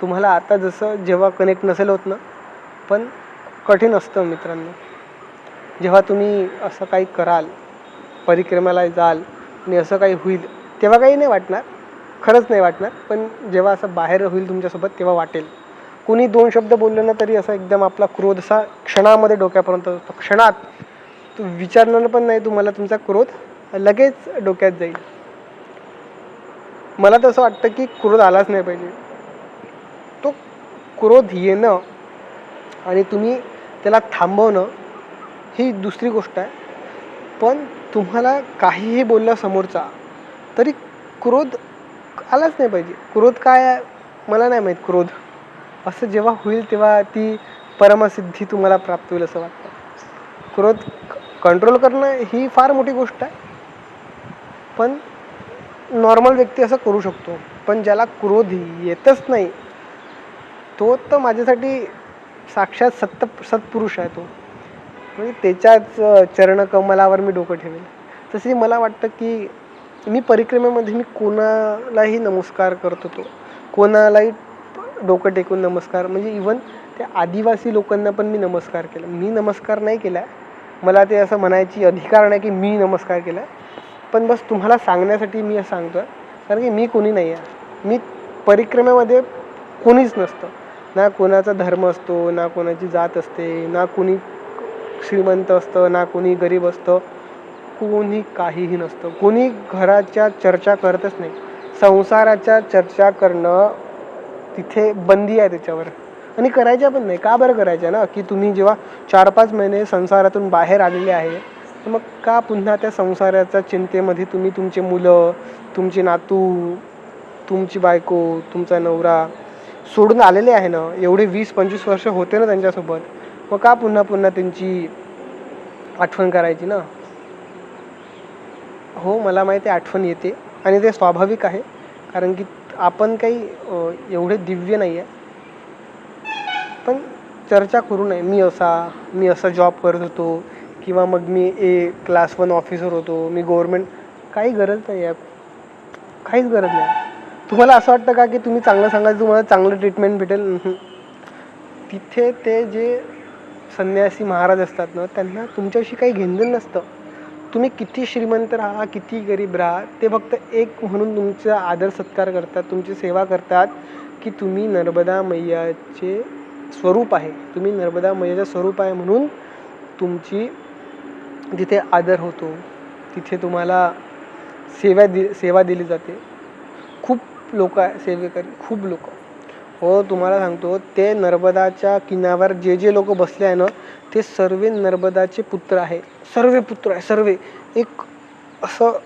तुम्हाला आता जसं जेव्हा कनेक्ट नसेल होत ना पण कठीण असतं मित्रांनो. जेव्हा तुम्ही असं काही कराल परिक्रमाला जाल आणि असं काही होईल तेव्हा काही नाही वाटणार. खरंच नाही वाटणार पण जेव्हा असं बाहेर होईल तुमच्यासोबत तेव्हा वाटेल. कोणी दोन शब्द बोललं ना तरी असं एकदम आपला क्रोध असा क्षणामध्ये डोक्यापर्यंत असतो. क्षणात तू विचारणार पण नाही तुम्हाला तुमचा क्रोध लगेच डोक्यात जाईल. मला तसं वाटतं की क्रोध आलाच नाही पाहिजे. क्रोध येणं आणि तुम्ही त्याला थांबवणं ही दुसरी गोष्ट आहे. पण तुम्हाला काहीही बोललं समोरचा तरी क्रोध आलाच नाही पाहिजे. क्रोध काय आहे? मला नाही माहीत क्रोध. असं जेव्हा होईल तेव्हा ती परमसिद्धी तुम्हाला प्राप्त होईल असं वाटतं. क्रोध कंट्रोल करणं ही फार मोठी गोष्ट आहे. पण नॉर्मल व्यक्ती असं करू शकतो. पण ज्याला क्रोध येतच नाही तो तर माझ्यासाठी साक्षात सत्त सत्पुरुष आहे तो. म्हणजे त्याच्याच अ, चरणकमलावर मी डोकं ठेवेल तसे मला वाटतं की मी परिक्रमेमध्ये मी कोणालाही नमस्कार करतो तो कोणालाही डोकं टेकून नमस्कार म्हणजे इवन त्या आदिवासी लोकांना पण मी नमस्कार केला. मी नमस्कार नाही केला. मला ते असं म्हणायची अधिकार नाही की मी नमस्कार केला. पण बस तुम्हाला सांगण्यासाठी मी असं सांगतो आहे कारण की मी कोणी नाही आहे. मी परिक्रमेमध्ये कोणीच नसतं. ना कोणाचा धर्म असतो ना कोणाची जात असते ना कोणी श्रीमंत असतं ना कोणी गरीब असतं कोणी काहीही नसतं. कोणी घराच्या चर्चा करतच नाही. संसाराच्या चर्चा करणं तिथे बंदी आहे त्याच्यावर. आणि करायच्या पण नाही. का बरं करायच्या ना? की तुम्ही जेव्हा चार पाच महिने संसारातून बाहेर आलेले आहे तर मग का पुन्हा त्या संसाराच्या चिंतेमध्ये तुम्ही तुमचे मुलं तुमचे नातू तुमची बायको तुमचा नवरा सोडून आलेले आहे ना एवढे वीस पंचवीस वर्ष होते ना त्यांच्यासोबत मग का पुन्हा पुन्हा त्यांची आठवण करायची ना? हो मला माहिती आहे आठवण येते आणि ते स्वाभाविक आहे कारण की आपण काही एवढे दिव्य नाही आहे पण चर्चा करू नये मी असा मी असा जॉब करत होतो किंवा मग मी ए क्लास वन ऑफिसर होतो मी गव्हर्मेंट काही गरज नाही आहे. काहीच गरज नाही तुम्हाला असं वाटतं का की तुम्ही चांगलं सांगायचं तुम्हाला चांगलं ट्रीटमेंट भेटेल? तिथे ते जे संन्यासी महाराज असतात ना त्यांना तुमच्याशी काही घेणं नसतं. तुम्ही किती श्रीमंत राहा किती गरीब राहा ते फक्त एक म्हणून तुमचा आदर सत्कार करतात तुमची सेवा करतात की तुम्ही नर्मदा मैयाचे स्वरूप आहे. तुम्ही नर्मदा मैयाचं स्वरूप आहे म्हणून तुमची तिथे आदर होतो तिथे तुम्हाला सेवा दि सेवा दिली जाते. खूप लोक आहे सेवेकरी खूप लोक. हो तुम्हाला सांगतो ते नर्मदाच्या किनाऱ्यावर जे जे लोक बसले आहे ना ते सर्व नर्मदाचे पुत्र आहे. सर्व पुत्र आहे सर्व. एक असं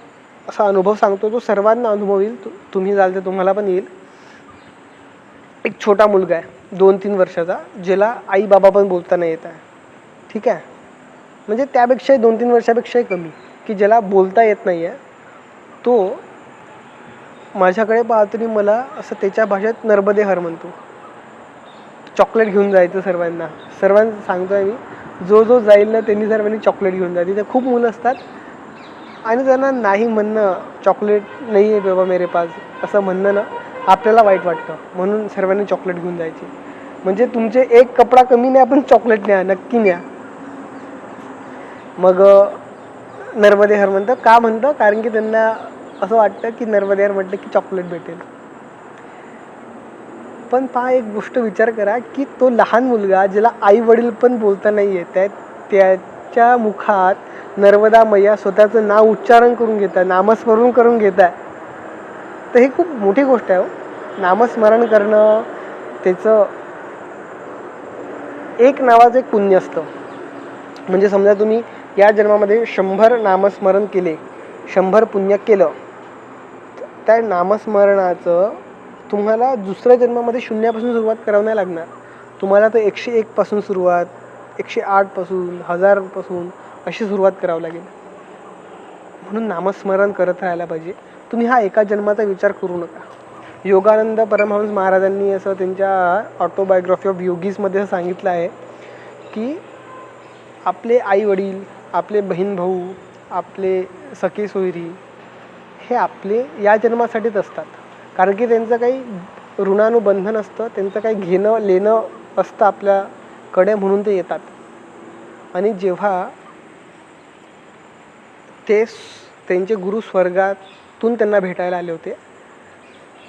असा अनुभव सांगतो तो सर्वांना अनुभव येईल. तु तुम्ही जाल तर तुम्हाला पण येईल. एक छोटा मुलगा आहे दोन तीन वर्षाचा ज्याला आई बाबा पण बोलता नाही येत आहे. ठीक आहे? म्हणजे त्यापेक्षाही दोन तीन वर्षापेक्षाही कमी. की ज्याला बोलता येत नाही आहे तो माझ्याकडे पाहतो मला असं त्याच्या भाषेत नर्मदे हर म्हणतो. चॉकलेट घेऊन जायचं सर्वांना. सर्वांना सांगतो आहे मी. जो जो जाईल ना त्यांनी सर्वांनी चॉकलेट घेऊन जा तिथे खूप मुलं असतात. आणि त्यांना नाही म्हणणं चॉकलेट नाही आहे बाबा मेरे पास. असं म्हणणं ना आपल्याला वाईट वाटतं. म्हणून सर्वांनी चॉकलेट घेऊन जायची. म्हणजे तुमचे एक कपडा कमी नाही पण चॉकलेट न्या नक्की न्या. मग नर्मदे हर म्हणतं का म्हणतं कारण की त्यांना असं वाटतं की नर्मदेवर म्हटलं की चॉकलेट भेटेल. पण पहा एक गोष्ट विचार करा की तो लहान मुलगा ज्याला आई वडील पण बोलता नाही येत आहेत त्याच्या मुखात नर्मदा मैया स्वतःचं नाव उच्चारण करून घेत आहे नामस्मरण करून घेत आहे तर ही खूप मोठी गोष्ट आहे हो. नामस्मरण करणं त्याचं एक नावाचं एक पुण्य असतं. म्हणजे समजा तुम्ही या जन्मामध्ये शंभर नामस्मरण केले शंभर पुण्य केलं त्या नामस्मरणाचं तुम्हाला दुसऱ्या जन्मामध्ये शून्यापासून सुरुवात करावं नाही लागणार. तुम्हाला तर एकशे एकपासून सुरुवात एकशे आठपासून हजारपासून अशी सुरुवात करावं लागेल. म्हणून नामस्मरण करत राहायला पाहिजे. तुम्ही हा एका जन्माचा विचार करू नका. योगानंद परमहंस महाराजांनी असं त्यांच्या ऑटोबायोग्राफी ऑफ योगीजमध्ये असं सांगितलं आहे की आपले आईवडील आपले बहीण भाऊ आपले सखे सोयरी हे आपले या जन्मासाठीच असतात. कारण की त्यांचं काही ऋणानुबंधन असतं त्यांचं काही घेणं लेणं असतं आपल्याकडे म्हणून ते येतात. आणि जेव्हा ते त्यांचे गुरु स्वर्गातून त्यांना भेटायला आले होते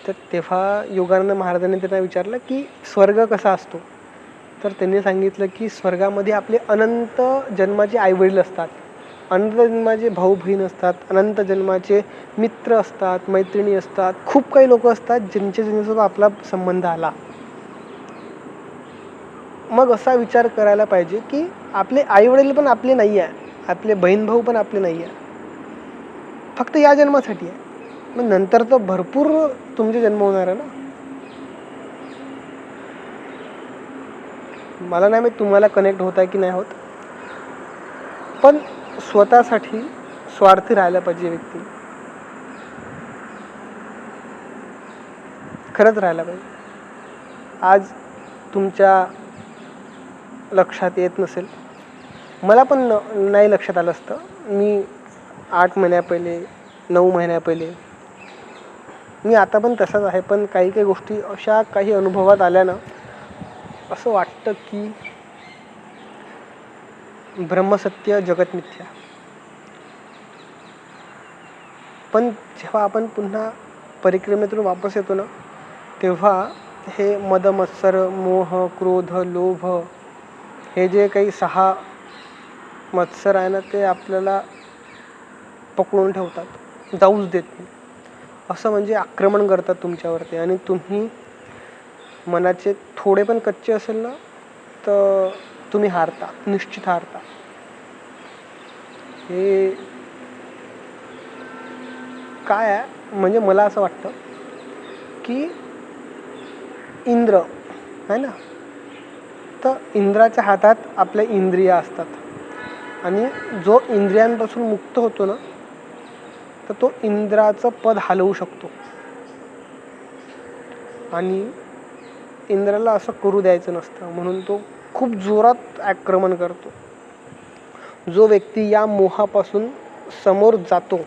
तर तेव्हा योगानंद महाराजांनी त्यांना विचारलं की स्वर्ग कसा असतो? तर त्यांनी सांगितलं की स्वर्गामध्ये आपले अनंत जन्माचे आईवडील असतात. अनंत जन्माचे भाऊ बहीण असतात अनंत जन्माचे मित्र असतात मैत्रिणी असतात खूप काही लोक असतात ज्यांच्या ज्यांच्यासोबत आपला संबंध आला. मग असा विचार करायला पाहिजे की आपले आईवडील पण आपले नाही आहे आपले बहीण भाऊ पण आपले नाही आहे. फक्त या जन्मासाठी आहे. मग नंतर तर भरपूर तुमचे जन्म होणार आहे ना? मला नाही मी तुम्हाला कनेक्ट होत आहे की नाही होत. पण स्वतःसाठी स्वार्थी राहायला पाहिजे व्यक्ती. खरंच राहायला पाहिजे. आज तुमच्या लक्षात येत नसेल. मला पण न नाही लक्षात आलं असतं. मी आठ महिन्या पहिले नऊ महिन्या पहिले. मी आता पण तसाच आहे. पण काही काही गोष्टी अशा काही अनुभवात आल्या ना असं वाटतं की ब्रह्मसत्य जगत मिथ्या. पण जेव्हा आपण पुन्हा परिक्रमेतून वापस येतो ना तेव्हा हे मद मत्सर मोह क्रोध लोभ हे जे काही सहा मत्सर आहे ना ते आपल्याला पकडून ठेवतात. जाऊच देत नाही. असं म्हणजे आक्रमण करतात तुमच्यावरती. आणि तुम्ही मनाचे थोडे पण कच्चे असेल ना तर तुम्ही हारता निश्चित हारता. हे काय आहे? म्हणजे मला असं वाटतं की इंद्र आहे ना? तर इंद्राच्या हातात आपल्या इंद्रिया असतात. आणि जो इंद्रियांपासून मुक्त होतो ना तर तो इंद्राचं पद हलवू शकतो. आणि इंद्राला असं करू द्यायचं नसतं. म्हणून तो खूप जोरात आक्रमण करतो. जो व्यक्ती या मोहापासून समोर जातो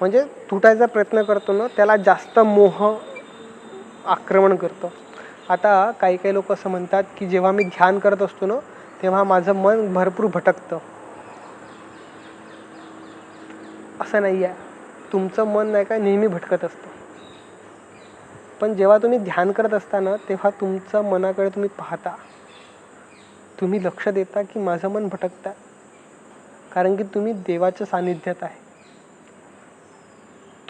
म्हणजे तुटायचा प्रयत्न करतो ना त्याला जास्त मोह आक्रमण करतो. आता काही काही लोक असं म्हणतात की जेव्हा मी ध्यान करत असतो ना तेव्हा माझं मन भरपूर भटकतं. असं नाही आहे. तुमचं मन नाही का नेहमी भटकत असतं. पण जेव्हा तुम्ही ध्यान करत असताना तेव्हा तुमच्या मनाकडे तुम्ही पाहता. तुम्ही लक्ष देता की माझं मन भटकतं? कारण की तुम्ही देवाच्या सानिध्यात आहे.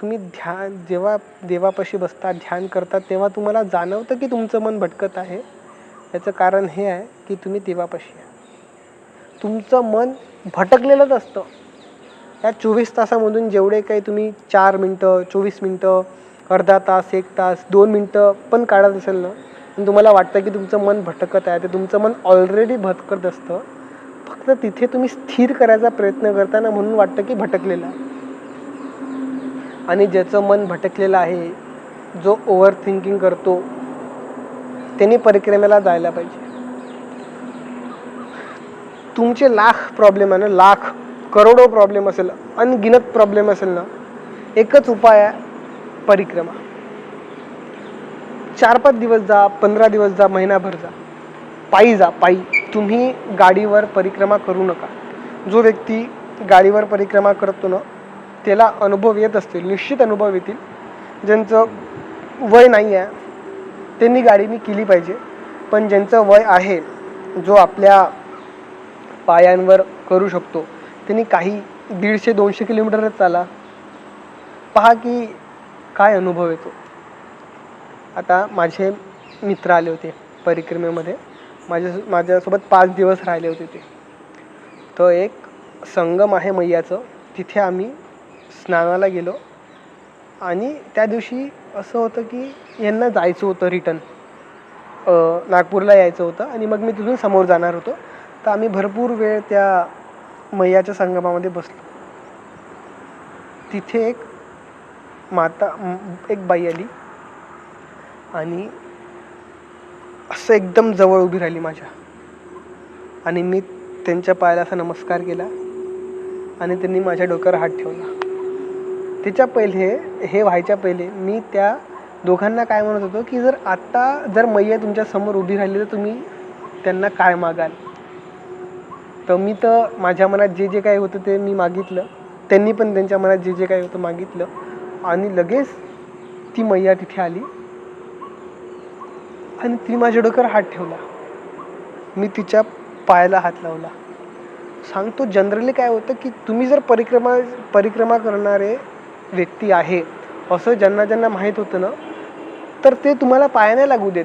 तुम्ही ध्यान जेव्हा देवापाशी बसता ध्यान करता तेव्हा तुम्हाला जाणवतं की तुमचं मन भटकत आहे. याचं कारण हे आहे की तुम्ही देवापाशी आहे. तुमचं मन भटकलेलंच असतं. या चोवीस तासामधून जेवढे काही तुम्ही चार मिनटं चोवीस मिनटं अर्धा तास एक तास दोन मिनटं पण काढत असेल ना आणि तुम्हाला वाटतं की तुमचं मन भटकत आहे ते तुमचं मन ऑलरेडी भटकत असतं. फक्त तिथे तुम्ही स्थिर करायचा प्रयत्न करताना म्हणून वाटतं की भटकलेलं आहे. आणि ज्याचं मन भटकलेलं आहे जो ओव्हर थिंकिंग करतो त्यांनी परिक्रमेला जायला पाहिजे. तुमचे लाख प्रॉब्लेम आहे ना लाख करोडो प्रॉब्लेम असेल अनगिनत प्रॉब्लेम असेल ना एकच उपाय आहे परिक्रमा. चार पाच दिवस जा पंधरा दिवस जा महिनाभर जा. पायी जा पायी. तुम्ही गाडीवर परिक्रमा करू नका. जो व्यक्ती गाडीवर परिक्रमा करतो ना त्याला अनुभव येत असतील निश्चित अनुभव येतील. ज्यांचं वय नाही आहे त्यांनी गाडीनी केली पाहिजे. पण ज्यांचं वय आहे जो आपल्या पायांवर करू शकतो त्यांनी काही दीडशे दोनशे किलोमीटरच चाला. पहा की काय अनुभव येतो. आता माझे मित्र आले होते परिक्रमेमध्ये. माझ्या माझ्यासोबत पाच दिवस राहिले होते ते. तर एक संगम आहे मैयाचं. तिथे आम्ही स्नानाला गेलो. आणि त्या दिवशी असं होतं की यांना जायचं होतं रिटर्न. नागपूरला यायचं होतं आणि मग मी तिथून समोर जाणार होतो. तर आम्ही भरपूर वेळ त्या मैयाच्या संगमामध्ये बसलो. तिथे एक माता एक बाई आली. आणि असं एकदम जवळ उभी राहिली माझ्या. आणि मी त्यांच्या पायाला असा नमस्कार केला आणि त्यांनी माझ्या डोक्यावर हात ठेवला. त्याच्या पहिले हे व्हायच्या पहिले मी त्या दोघांना काय म्हणत होतो की जर आत्ता जर मैया तुमच्यासमोर उभी राहिली तर तुम्ही त्यांना काय मागाल? तर मी तर माझ्या मनात जे जे काही होतं ते मी मागितलं. त्यांनी पण त्यांच्या मनात जे जे काही होतं मागितलं. आणि लगेच ती मैया तिथे आली. आणि ती माझ्या डोक्यावर हात ठेवला. मी तिच्या पायाला हात लावला. सांगतो जनरली काय होतं की तुम्ही जर परिक्रमा परिक्रमा करणारे व्यक्ती आहे असं ज्यांना ज्यांना माहीत होतं ना तर ते तुम्हाला पाया नाही लागू देत.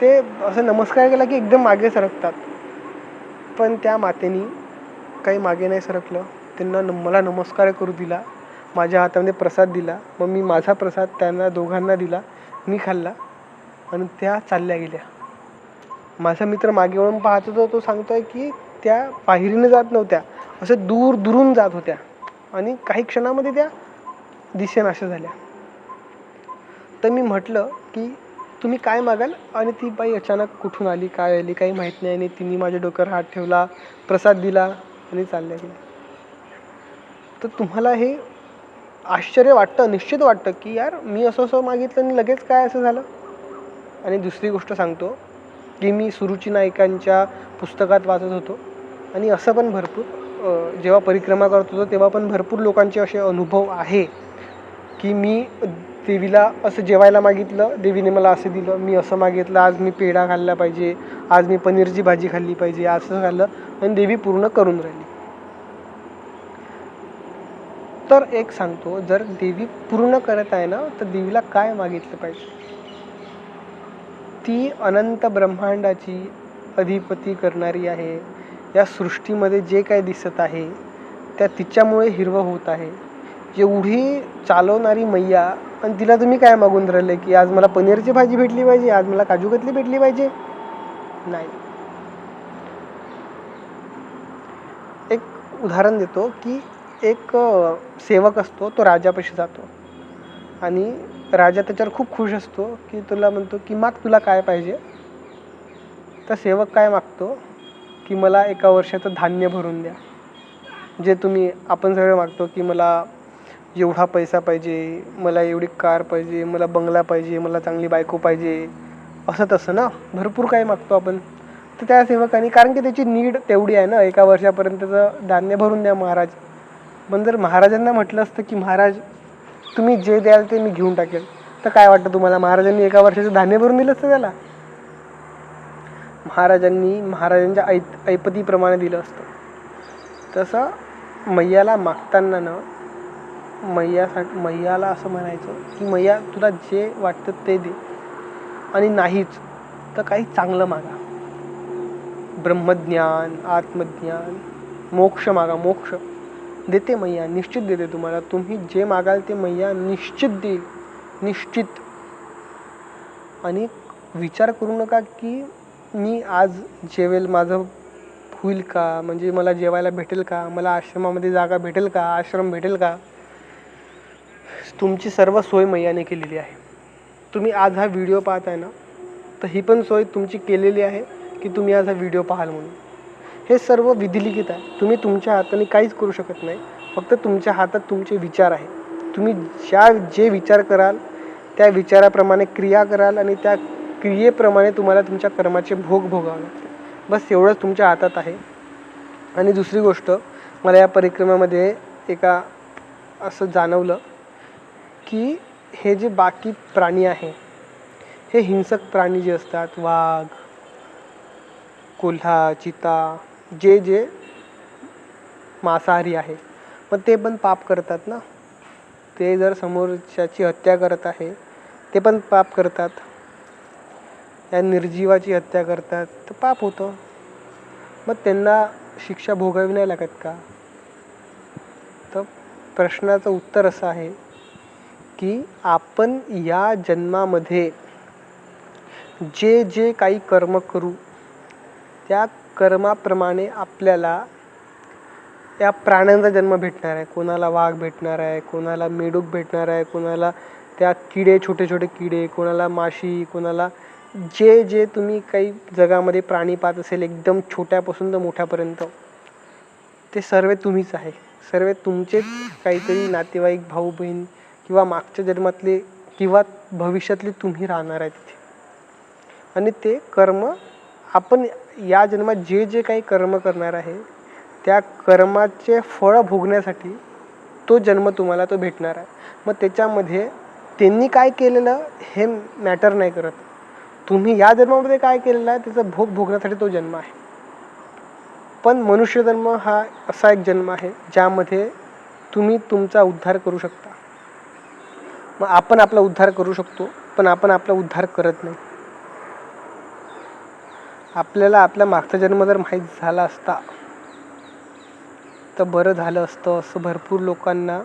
ते असं नमस्कार केला की एकदम मागे सरकतात. पण त्या मातेनी काही मागे नाही सरकलं. त्यांना न मला नमस्कार करू दिला. माझ्या हातामध्ये प्रसाद दिला. मग मी माझा प्रसाद त्यांना दोघांना दिला. मी खाल्ला. आणि त्या चालल्या गेल्या. माझा मित्र मागे वळून पाहत होता तो सांगतोय की त्या पायरीने जात नव्हत्या. असं दूर दुरून जात होत्या. आणि काही क्षणामध्ये त्या दिसेनाशा झाल्या. तर मी म्हटलं की तुम्ही काय मागाल? आणि ती बाई अचानक कुठून आली काय आली काही माहीत नाही. आणि तिने माझ्या डोक्यावर हात ठेवला प्रसाद दिला आणि चालल्या गेल्या. तर तुम्हाला हे आश्चर्य वाटतं निश्चित वाटतं की यार मी असं असं मागितलं आणि लगेच काय असं झालं? आणि दुसरी गोष्ट सांगतो की मी सुरुची नायकांच्या पुस्तकात वाचत होतो. आणि असं पण भरपूर जेव्हा परिक्रमा करत होतो तेव्हा पण भरपूर लोकांचे असे अनुभव आहे की मी देवीला असं जेवायला मागितलं देवीने मला असं दिलं मी असं मागितलं आज मी पेढा खाल्ला पाहिजे आज मी पनीरची भाजी खाल्ली पाहिजे असं खाल्लं आणि देवी पूर्ण करून राहिली. तर एक सांगतो जर देवी पूर्ण करत आहे ना तर देवीला काय मागितलं पाहिजे? ती अनंत ब्रह्मांडाची अधिपती करणारी आहे. या सृष्टीमध्ये जे काय दिसत आहे त्या तिच्यामुळे हिरवं होत आहे. एवढी चालवणारी मैया आणि तिला तुम्ही काय मागून राहिले की आज मला पनीरची भाजी भेटली पाहिजे आज मला काजू कतली भेटली पाहिजे? नाही. एक उदाहरण देतो की एक सेवक असतो तो राजापाशी जातो. आणि राजा त्याच्यावर खूप खुश असतो की तुला म्हणतो की माग तुला काय पाहिजे? तर सेवक काय मागतो? की मला एका वर्षाचं धान्य भरून द्या. जे तुम्ही आपण सगळे मागतो की मला एवढा पैसा पाहिजे मला एवढी कार पाहिजे मला बंगला पाहिजे मला चांगली बायको पाहिजे. असं तसं ना? भरपूर काही मागतो आपण. तर त्या सेवकाने कारण की त्याची नीड तेवढी आहे ना एका वर्षापर्यंतचं धान्य भरून द्या महाराज. पण जर महाराजांना म्हटलं असतं की महाराज तुम्ही जे द्याल ते मी घेऊन टाकेल. तर काय वाटतं तुम्हाला? महाराजांनी एका वर्षाचं धान्य भरून दिलं असतं त्याला? महाराजांनी महाराजांच्या ऐ ऐपतीप्रमाणे दिलं असतं. तसं मैयाला मागताना ना मैयासाठी मैयाला असं म्हणायचं की मैया तुला जे वाटतं ते दे आणि नाहीच तर काही चांगलं मागा. ब्रह्मज्ञान आत्मज्ञान मोक्ष मागा मोक्ष. देते मैया निश्चित देते तुम्हाला. तुम्ही जे मागाल ते मैया निश्चित देईल निश्चित. आणि विचार करू नका की मी आज जेवेल माझं होईल का? म्हणजे मला जेवायला भेटेल का? मला आश्रमामध्ये जागा भेटेल का? आश्रम भेटेल का? तुमची सर्व सोय मैयाने केलेली आहे. तुम्ही आज हा व्हिडिओ पाहताय ना तर ही पण सोय तुमची केलेली आहे की तुम्ही आज हा व्हिडिओ पाहाल म्हणून. हे सर्व विधिलिखित आहे. तुम्ही तुमच्या हाताने काहीच करू शकत नाही. फक्त तुमच्या हातात तुमचे विचार आहे तुम्ही ज्या जे विचार कराल त्या विचाराप्रमाणे क्रिया कराल आणि त्या क्रियेप्रमाणे तुम्हाला तुमच्या कर्माचे भोग भोगावे लागते बस एवढंच तुमच्या हातात आहे. आणि दुसरी गोष्ट मला या परिक्रमेमध्ये एका असं जाणवलं की हे जे बाकी प्राणी आहे हे हिंसक प्राणी जे असतात वाघ कोल्हा चिता जे जे मांसाहारी आहे पण ते पण पाप करतात ना. ते जर समोरच्याची हत्या करत आहे ते पण पाप करतात. या निर्जीवाची हत्या करतात तर पाप होतं. मग त्यांना शिक्षा भोगावी नाही लागत का? तर प्रश्नाचं उत्तर असं आहे की आपण या जन्मामध्ये जे जे काही कर्म करू त्या कर्माप्रमाणे आपल्याला या प्राण्यांचा जन्म भेटणार आहे. कोणाला वाघ भेटणार आहे कोणाला मेडूक भेटणार आहे कोणाला त्या किडे छोटे छोटे किडे कोणाला माशी कोणाला जे जे तुम्ही काही जगामध्ये प्राणी पाहत असेल एकदम छोट्यापासून तर मोठ्यापर्यंत ते सर्व तुम्हीच आहे. सर्व तुमचेच काहीतरी नातेवाईक भाऊ बहीण किंवा मागच्या जन्मातले किंवा भविष्यातले तुम्ही राहणार आहे तिथे. आणि ते कर्म आपण या जन्मात जे जे काही कर्म करणार आहे त्या कर्माचे फळ भोगण्यासाठी तो जन्म तुम्हाला तो भेटणार आहे. मग त्याच्यामध्ये त्यांनी काय केलेलं हे मॅटर नाही करत. तुम्ही या जन्मामध्ये काय केलेलं आहे त्याचा भोग भोगण्यासाठी तो जन्म आहे. पण मनुष्य जन्म हा असा एक जन्म आहे ज्यामध्ये तुम्ही तुमचा उद्धार करू शकता. मग आपण आपला उद्धार करू शकतो पण आपण आपला उद्धार करत नाही. आपल्याला आपला मागचा जन्म जर माहीत झाला असता तर बरं झालं असतं. असं भरपूर लोकांना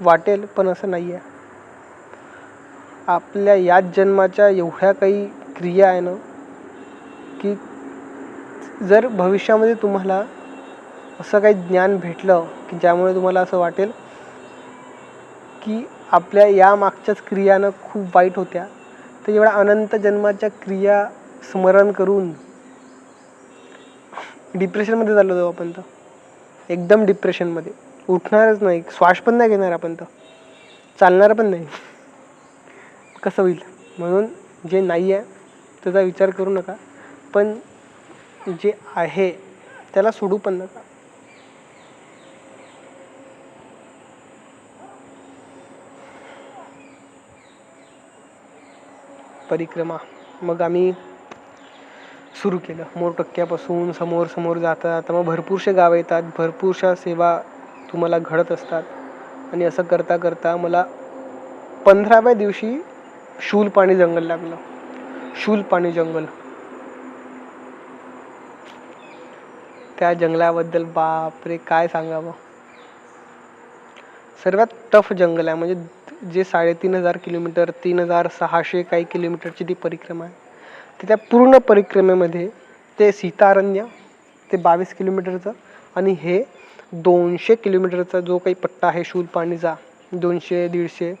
वाटेल पण असं नाही आहे आपल्या याच जन्माच्या एवढ्या काही क्रिया आहे ना की जर भविष्यामध्ये तुम्हाला असं काही ज्ञान भेटलं की ज्यामुळे तुम्हाला असं वाटेल की आपल्या या मागच्याच क्रियानं खूप वाईट होत्या तर एवढ्या अनंत जन्माच्या क्रिया स्मरण करून डिप्रेशनमध्ये चाललो जाऊ आपण तर. एकदम डिप्रेशनमध्ये. उठणारच नाही. श्वास पण नाही घेणार आपण तर. चालणार पण नाही. कसं होईल? म्हणून जे नाही आहे त्याचा विचार करू नका. पण जे आहे त्याला सोडू पण नका. परिक्रमा. मग आम्ही सुरू केलं. मोरटक्क्यापासून समोर समोर जाता मग भरपूरशे गावं येतात. भरपूरशा सेवा तुम्हाला घडत असतात. आणि असं करता करता मला पंधराव्या दिवशी शूल पाणी जंगल लागलं. शूल पाणी जंगल. त्या जंगलाबद्दल बापरे! काय सांगावं? सर्वात टफ जंगल आहे. म्हणजे जे साडेतीन हजार किलोमीटर तीन हजार सहाशे काही किलोमीटरची ती परिक्रमा आहे. तर त्या पूर्ण परिक्रमेमध्ये ते सीतारण्य ते बावीस किलोमीटरचं आणि हे दोनशे किलोमीटरचा जो काही पट्टा आहे शूलपाणीचा दोनशे दीडशे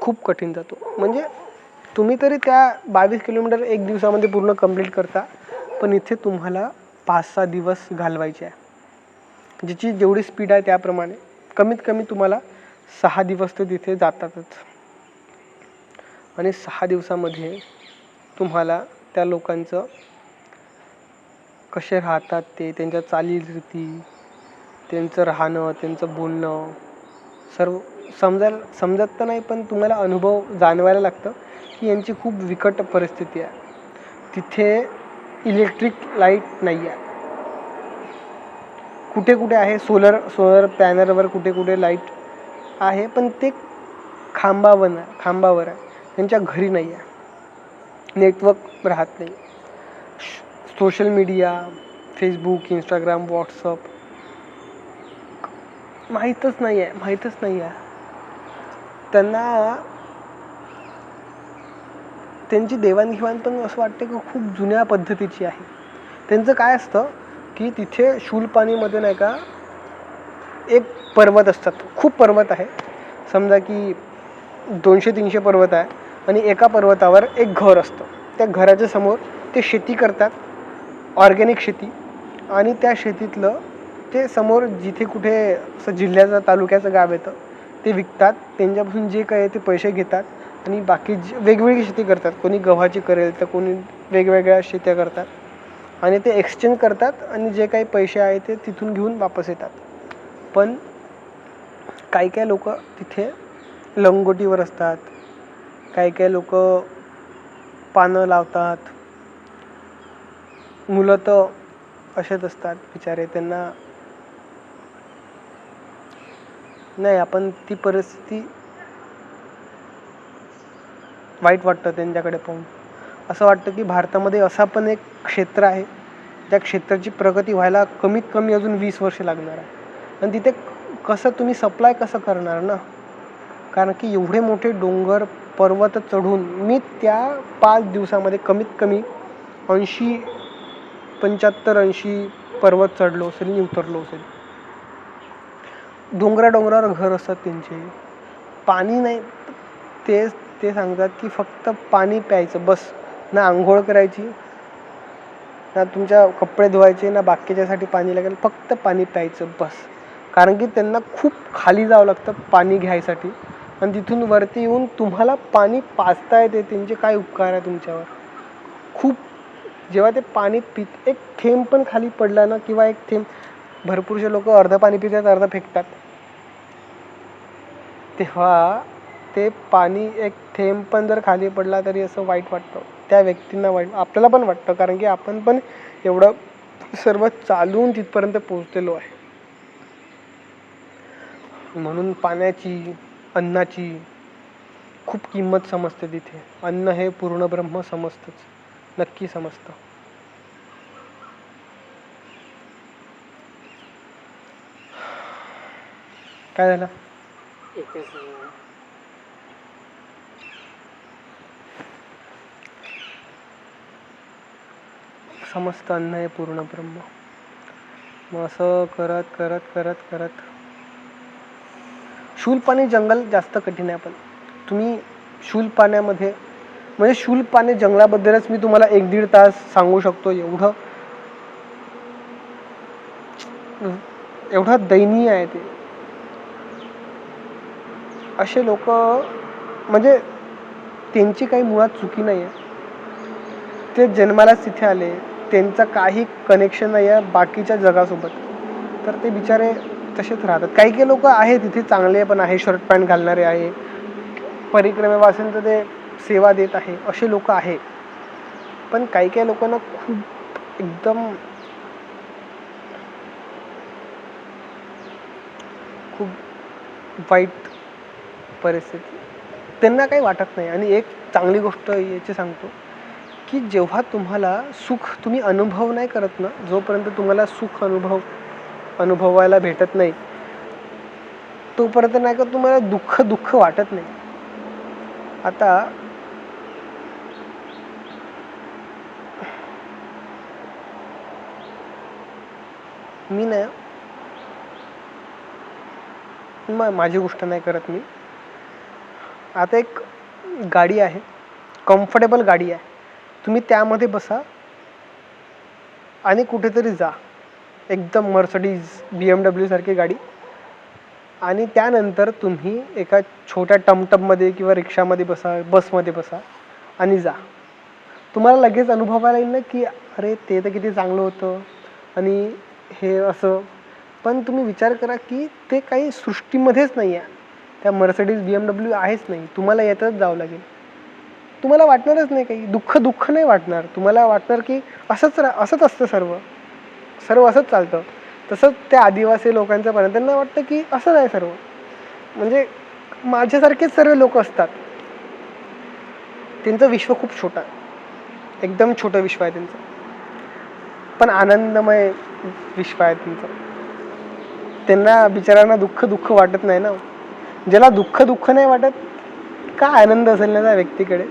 खूप कठीण जातो. म्हणजे तुम्ही तरी त्या बावीस किलोमीटर एक दिवसामध्ये पूर्ण कंप्लीट करता पण इथे तुम्हाला पाच सहा दिवस घालवायचे आहे. ज्याची जेवढी स्पीड आहे त्याप्रमाणे. कमीत कमी तुम्हाला सहा दिवस ते तिथे जातातच. आणि सहा दिवसामध्ये तुम्हाला त्या लोकांचं कसे राहतात ते त्यांच्या चालीरीती त्यांचं राहणं त्यांचं बोलणं सर्व समजायला समजत तर नाही पण तुम्हाला अनुभव जाणवायला लागतं की यांची खूप विकट परिस्थिती आहे. तिथे इलेक्ट्रिक लाइट नाही आहे कुठे कुठे आहे? सोलर सोलर पॅनलवर कुठे कुठे लाइट आहे पण ते खांबावर खांबावर आहे. त्यांच्या घरी नाही आहे नेटवर्क राहत नाही. Social media Facebook Instagram WhatsApp माहीतच नाही आहे माहीतच नाही आहे त्यांना त्यांची देवाणघेवाण पण असं वाटते की खूप जुन्या पद्धतीची आहे. त्यांचं काय असतं की तिथे शूलपाणीमध्ये नाही का एक पर्वत असतात. खूप पर्वत आहे. समजा की दोनशे तीनशे पर्वत आहे. आणि एका पर्वतावर एक घर असतं. त्या घराच्या समोर ते शेती करतात ऑर्गॅनिक शेती. आणि त्या शेतीतलं ते समोर जिथे कुठे असं जिल्ह्याचं तालुक्याचं गाव येतं ते विकतात. त्यांच्यापासून जे काय आहे ते पैसे घेतात. आणि बाकी जे वेगवेगळी शेती करतात. कोणी गव्हाची करेल तर कोणी वेगवेगळ्या शेत्या करतात. आणि ते एक्सचेंज करतात आणि जे काही पैसे आहे ते तिथून घेऊन वापस येतात. पण काही काही लोक तिथे लंगोटीवर असतात काही काही लोक पानं लावतात. मुलं तर असेच असतात बिचारे त्यांना नाही आपण ती परिस्थिती वाईट वाटतं त्यांच्याकडे पाहून. असं वाटतं की भारतामध्ये असा पण एक क्षेत्र आहे त्या क्षेत्राची प्रगती व्हायला कमीत कमी अजून वीस वर्ष लागणार आहे. आणि तिथे कसं तुम्ही सप्लाय कसं करणार ना? कारण की एवढे मोठे डोंगर पर्वत चढून मी त्या पाच दिवसामध्ये कमीत कमी ऐंशी पंच्याहत्तर ऐंशी पर्वत चढलो असेल आणि उतरलो असेल. डोंगरा डोंगरावर घर असतात त्यांचे. पाणी नाही ते ते सांगतात की फक्त पाणी प्यायचं बस. ना आंघोळ करायची ना तुमच्या कपडे धुवायचे ना बाकीच्यासाठी पाणी लागेल फक्त पाणी प्यायचं बस. कारण की त्यांना खूप खाली जावं लागतं पाणी घ्यायसाठी. आणि तिथून वरती येऊन तुम्हाला पाणी पाजता येते त्यांचे काय उपकार आहे तुमच्यावर? खूप जेव्हा ते पाणी पित एक थेंब पण खाली पडला ना किंवा एक थेंब भरपूरसे लोक अर्ध पाणी पितात अर्ध फेकतात. तेव्हा ते पाणी एक थेंब पण जर खाली पडला तरी असं वाईट वाटतं. त्या व्यक्तींना वाईट आपल्याला पण वाटतं कारण की आपण पण एवढं सर्व चालून तिथपर्यंत पोहोचलेलो आहे. म्हणून पाण्याची अन्नाची खूप किंमत समजते तिथे. अन्न हे पूर्ण ब्रह्म समजतंच नक्की समजतं. काय झालं? समजतं अन्न हे पूर्ण ब्रह्म. मग असं करत करत करत करत शूल पाणी जंगल जास्त कठीण आहे पण. तुम्ही शूल पाण्यामध्ये म्हणजे शूल पाणी जंगलाबद्दलच मी तुम्हाला एक दीड तास सांगू शकतो. एवढं एवढं दयनीय आहे ते. असे लोक म्हणजे त्यांची काही मुळात चुकी नाही आहे. ते जन्मालाच तिथे आले. त्यांचं काही कनेक्शन नाही आहे बाकीच्या जगासोबत. तर ते बिचारे तसेच राहतात. काही काही लोक आहेत तिथे चांगले पण आहे शर्ट पॅन्ट घालणारे आहे. परिक्रमेवासींचं ते सेवा देत आहे असे लोक आहे पण काही काही लोकांना खूप एकदम खूप वाईट परिस्थिती. त्यांना काही वाटत नाही. आणि एक चांगली गोष्ट याची सांगतो की जेव्हा तुम्हाला सुख तुम्ही अनुभव नाही करत ना जोपर्यंत तुम्हाला सुख अनुभव अनुभवायला भेटत नाही. तोपर्यंत नाही का तुम्हाला दुःख दुःख वाटत नाही. आता मी ना मा- माझी गोष्ट नाही करत मी. आता एक गाडी आहे. कम्फर्टेबल गाडी आहे. तुम्ही त्यामध्ये बसा आणि कुठेतरी जा. एकदम मर्सडीज बी एम डब्ल्यूसारखी गाडी. आणि त्यानंतर तुम्ही एका छोट्या टमटममध्ये किंवा रिक्षामध्ये बसा बसमध्ये बसा आणि जा. तुम्हाला लगेच अनुभवायला येईल ना की अरे ते तर किती चांगलं होतं आणि हे असं. पण तुम्ही विचार करा की ते काही सृष्टीमध्येच नाही आहे. त्या मर्सडीज बी एम डब्ल्यू आहेच नाही. तुम्हाला येतच जावं लागेल. तुम्हाला वाटणारच नाही काही. दुःख दुःख नाही वाटणार. तुम्हाला वाटणार की असंच रा असंच असतं सर्व. सर्व असंच चालतं. तसंच त्या आदिवासी लोकांचं पण त्यांना वाटतं की असंच आहे सर्व. म्हणजे माझ्यासारखेच सर्व लोक असतात. त्यांचं विश्व खूप छोटं आहे. एकदम छोटं विश्व आहे त्यांचं. पण आनंदमय विश्व आहे त्यांचं. त्यांना बिचारांना दुःख दुःख वाटत नाही ना. ज्याला दुःख दुःख नाही वाटत काय आनंद असेल ना त्या व्यक्तीकडे?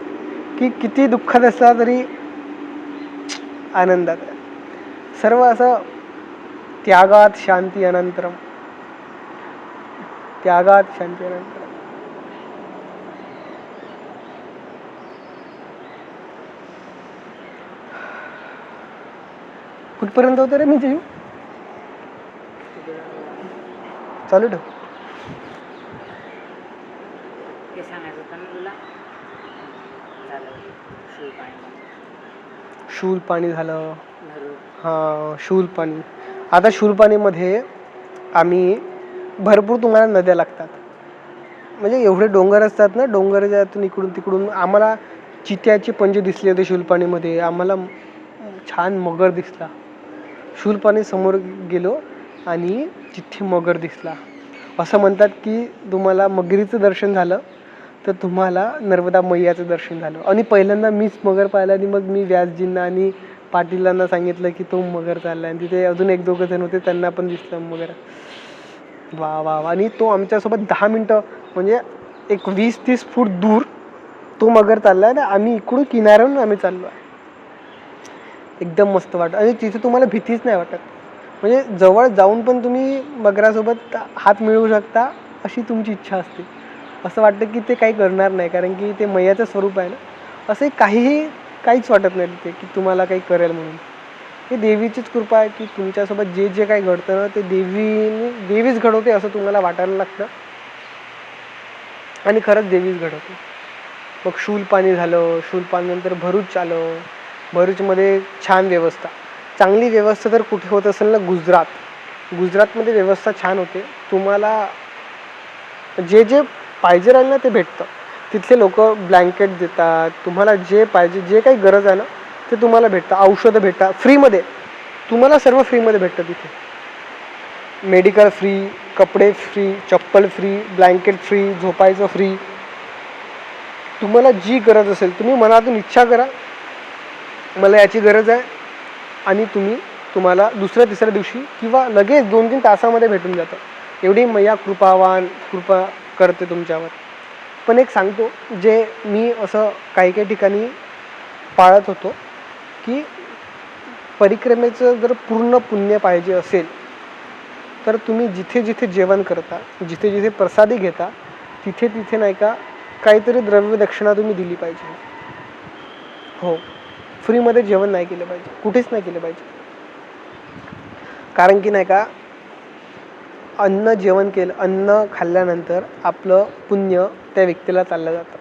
की किती दुःखात असला तरी आनंदात आहे. सर्व असं त्यागात शांती अनंतरम. त्यागात शांती अनंतरम. कुठपर्यंत होतं रे मी जीव चालू ठेव. शूल पाणी. झालं. शूलपाणी. हां आता शूलपाणीमध्ये आम्ही भरपूर तुम्हाला नद्या लागतात. म्हणजे एवढे डोंगर असतात ना डोंगरातून इकडून तिकडून आम्हाला चित्याचे पंजे दिसले होते शूलपाणीमध्ये. आम्हाला छान मगर दिसला. शूलपाणी समोर गेलो आणि तिथे मगर दिसला. असं म्हणतात की तुम्हाला मगरीचं दर्शन झालं तर तुम्हाला नर्मदा मैयाचं दर्शन झालं. आणि पहिल्यांदा मीच मगर पाहिला आणि मग मी व्यासजींना आणि पाटीलांना सांगितलं की तो मगर चालला आणि तिथे अजून एक दोघं जण होते त्यांना पण दिसलं मगर. वा वा वा. आणि तो आमच्यासोबत दहा मिनटं म्हणजे एक वीस तीस फूट दूर तो मगर चालला आहे आम्ही इकडून किनाऱ्यावरून आम्ही चाललो आहे. एकदम मस्त वाटत. आणि तिथे तुम्हाला भीतीच नाही वाटत. म्हणजे जवळ जाऊन पण तुम्ही मगरासोबत हात मिळवू शकता अशी तुमची इच्छा असते. असं वाटतं की ते काही करणार नाही कारण की ते मैयाचं स्वरूप आहे ना. असे काहीही काहीच वाटत नाही तिथे की तुम्हाला काही करेल म्हणून. हे देवीचीच कृपा आहे की तुमच्यासोबत जे जे काही घडतं ना ते देवीने देवीच घडवते असं तुम्हाला वाटायला लागतं. आणि खरंच देवीच घडवते. मग शूलपाणी झालं शूलपाणीनंतर भरूच आलं. भरूचमध्ये छान व्यवस्था. चांगली व्यवस्था जर कुठे होत असेल ना गुजरात. गुजरातमध्ये व्यवस्था छान होते. तुम्हाला जे जे पाहिजे राहील ना ते भेटतं. तिथले लोक ब्लँकेट देतात तुम्हाला जे पाहिजे जे काही गरज आहे ना ते तुम्हाला भेटतं. औषधं भेटतात. फ्रीमध्ये तुम्हाला सर्व फ्रीमध्ये भेटतं तिथे. मेडिकल फ्री कपडे फ्री चप्पल फ्री ब्लँकेट फ्री झोपायचं फ्री तुम्हाला जी गरज असेल तुम्ही मनातून इच्छा करा. मला याची गरज आहे. आणि तुम्ही तुम्हाला दुसऱ्या तिसऱ्या दिवशी किंवा लगेच दोन तीन तासामध्ये भेटून जातं. एवढी मैया कृपावान कृपा करते तुमच्यावर. पण एक सांगतो जे मी असं काही काही ठिकाणी पाळत होतो की परिक्रमेचं जर पूर्ण पुण्य पाहिजे असेल तर तुम्ही जिथे जिथे जेवण करता जिथे जिथे प्रसादी घेता तिथे तिथे नाही का काहीतरी द्रव्य दक्षिणा तुम्ही दिली पाहिजे. हो फ्रीमध्ये जेवण नाही केलं पाहिजे कुठेच नाही केलं पाहिजे. कारण की नाही का अन्न जेवण केलं अन्न खाल्ल्यानंतर आपलं पुण्य त्या व्यक्तीला चाललं जातं.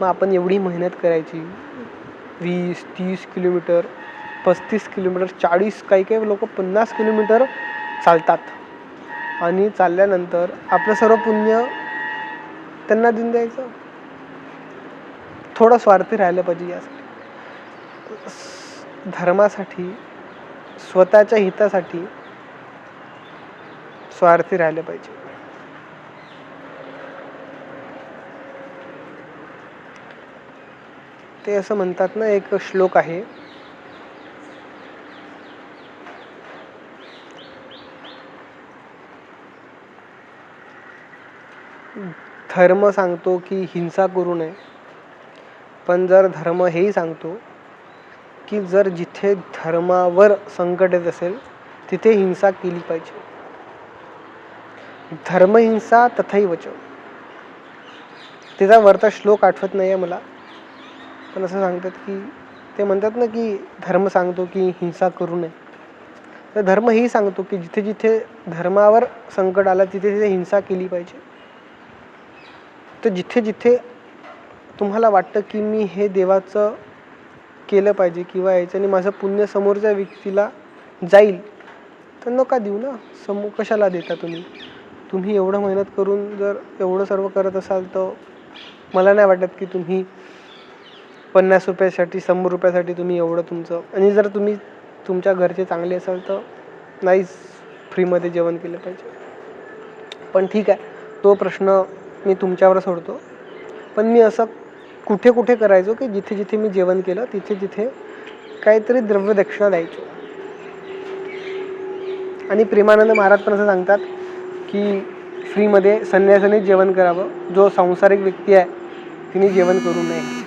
मग आपण एवढी मेहनत करायची वीस तीस किलोमीटर पस्तीस किलोमीटर चाळीस काही काही लोक पन्नास किलोमीटर चालतात. आणि चालल्यानंतर आपलं सर्व पुण्य त्यांना देऊन द्यायचं. थोडं स्वार्थी राहिलं पाहिजे यासाठी. धर्मासाठी स्वतःच्या हितासाठी स्वार्थी राहिलं पाहिजे. ते असं म्हणतात ना एक श्लोक आहे. धर्म सांगतो की हिंसा करू नये पण जर धर्म हेही सांगतो की जर जिथे धर्मावर संकट येत असेल तिथे हिंसा केली पाहिजे. धर्महिंसा तथैवच. तिचा वरचा श्लोक आठवत नाही आहे मला. पण असं सांगतात की ते म्हणतात ना की धर्म सांगतो की हिंसा करू नये. तर धर्म ही सांगतो की जिथे जिथे धर्मावर संकट आलं तिथे तिथे हिंसा केली पाहिजे. तर जिथे जिथे तुम्हाला वाटतं की मी हे देवाचं केलं पाहिजे किंवा याच्याने माझं पुण्य समोरच्या व्यक्तीला जाईल तर नका देऊ ना. समोर कशाला देता तुम्ही? तुम्ही एवढं मेहनत करून जर एवढं सर्व करत असाल तर मला नाही वाटत की तुम्ही पन्नास रुपयासाठी शंभर रुपयासाठी तुम्ही एवढं तुमचं आणि जर तुम्ही तुमच्या घरचे चांगले असाल तर नाहीच फ्रीमध्ये जेवण केलं पाहिजे. पण ठीक आहे तो प्रश्न मी तुमच्यावर सोडतो. पण मी असं कुठे कुठे करायचो की जिथे जिथे मी जेवण केलं तिथे तिथे काहीतरी द्रव्यदक्षिणा द्यायचो. आणि प्रेमानंद महाराज पण असं सांगतात की फ्रीमध्ये संन्यासाने जेवण करावं. जो सांसारिक व्यक्ती आहे तिने जेवण करू नये.